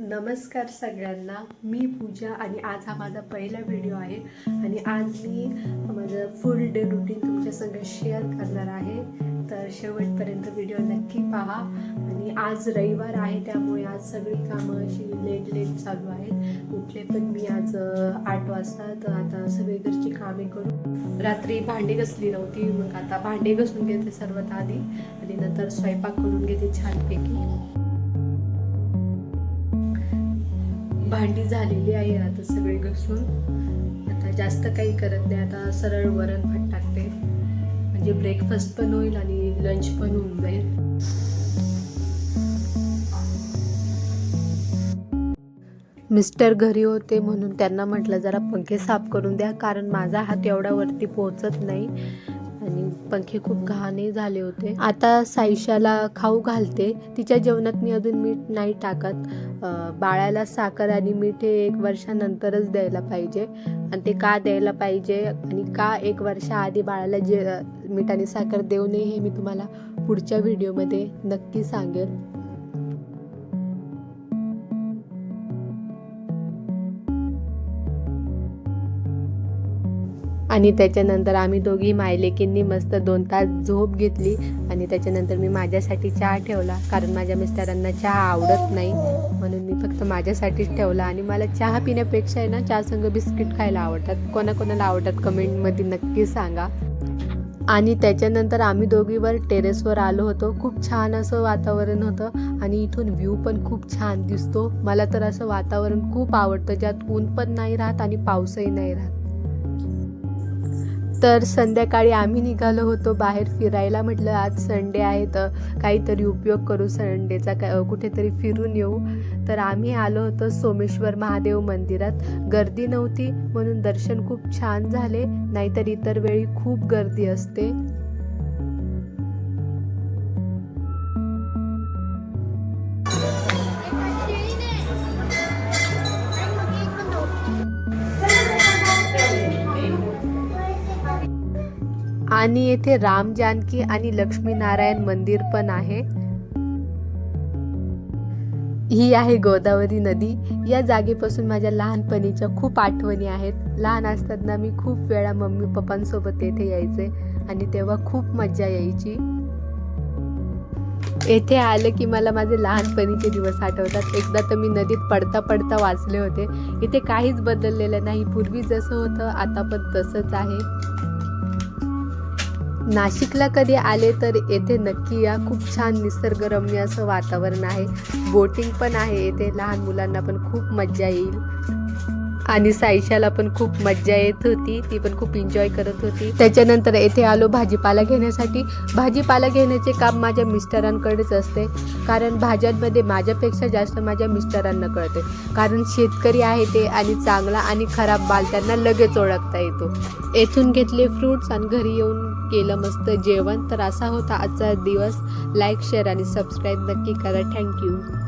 नमस्कार सगळ्यांना. मी पूजा आणि आज हा माझा पहिला व्हिडिओ आहे. आणि आज मी माझं फुल डे रुटीन तुमच्या संग शेअर करणार आहे. तर शेवटपर्यंत व्हिडिओ नक्की पहा. आणि आज रविवार आहे त्यामुळे आज सगळी कामं अशी लेट लेट चालू आहेत. उठले पण मी आज आठ वाजता तर आता सगळी घरची कामे करू रात्री भांडी घसली नव्हती. मग आता भांडी घसून घेते सर्वात आधी. आणि नंतर स्वयंपाक करून घेते छानपैकी. भांडी झालेली आहे आता सगळी घसून. आता जास्त काही करत नाही आता सरळ वरण भात टाकते. म्हणजे ब्रेकफास्ट पण होईल आणि लंच पण होऊन जाईल. मिस्टर घरी होते म्हणून त्यांना म्हटलं जरा पंखे साफ करून द्या कारण माझा हात एवढा वरती पोहोचत नाही. आणि पंखे खूप घाणे झाले होते. आता साईशाला खाऊ घालते. तिच्या जेवणात मी अजून मीठ नाही टाकत. बाळाला साखर आणि मीठ हे एक वर्षानंतरच द्यायला पाहिजे. आणि ते का द्यायला पाहिजे? आणि का एक वर्षाआधी बाळाला जे मीठ आणि साखर देऊ नये हे मी तुम्हाला पुढच्या व्हिडिओमध्ये नक्की सांगेल आणि त्याच्यानंतर आम्ही दोघी मायलेकींनी मस्त दोन तास झोप घेतली आणि त्याच्यानंतर मी माझ्यासाठी चहा ठेवला कारण माझ्या मिस्टरांना चहा आवडत नाही. म्हणून मी फक्त माझ्यासाठीच ठेवला आणि मला चहा पिण्यापेक्षा आहे ना चहा संग बिस्किट खायला आवडतात. कोणाकोणाला आवडतात कमेंटमध्ये नक्की सांगा. आणि त्याच्यानंतर आम्ही दोघीवर टेरेसवर आलो होतो. खूप छान असं वातावरण होतं आणि इथून व्ह्यू पण खूप छान दिसतो. मला तर असं वातावरण खूप आवडतं ज्यात ऊन पण नाही राहत आणि पाऊसही नाही राहत. तर संध्याकाळी आम्ही निघालो होतो बाहेर फिरायला. म्हटलं आज संडे आहे तर काहीतरी उपयोग करू संडेचा का कुठेतरी फिरून येऊ. तर आम्ही आलो होतो सोमेश्वर महादेव मंदिरात. गर्दी नव्हती म्हणून दर्शन खूप छान झाले. नाहीतर इतर वेळी खूप गर्दी असते. आणि येथे राम जानकी आणि लक्ष्मीनारायण मंदिर पण आहे. ही आहे गोदावरी नदी. या जागेपासून माझ्या लहानपणीच्या खूप आठवणी आहेत. लहान असताना मी खूप वेळा मम्मी पप्पांसोबत येथे यायचे आणि तेव्हा खूप मज्जा यायची. येथे आले की मला माझे लहानपणीचे दिवस आठवतात. एकदा तर मी नदीत पडता पडता वाचले होते. इथे काहीच बदललेलं नाही. पूर्वी जसं होतं आता पण तसंच आहे. नाशिकला कधी आले तर येथे नक्की या. खूप छान निसर्गरम्य असं वातावरण आहे. बोटिंग पण आहे येथे. लहान मुलांना पण खूप मज्जा येईल. आणि साईशाला पण खूप मज्जा येत होती. ती पण खूप एन्जॉय करत होती. त्याच्यानंतर येथे आलो भाजीपाला घेण्यासाठी. भाजीपाला घेण्याचे काम माझ्या मिस्टरांकडेच असते. कारण भाज्यांमध्ये माझ्यापेक्षा जास्त माझ्या मिस्टरांना कळते. कारण शेतकरी आहे ते आणि चांगला आणि खराब माल त्यांना लगेच ओळखता येतो. येथून घेतले फ्रूट्स आणि घरी येऊन केलं मस्त जेवण. तर असा होता आजचा दिवस. लाईक शेअर आणि सबस्क्राईब नक्की करा. थँक्यू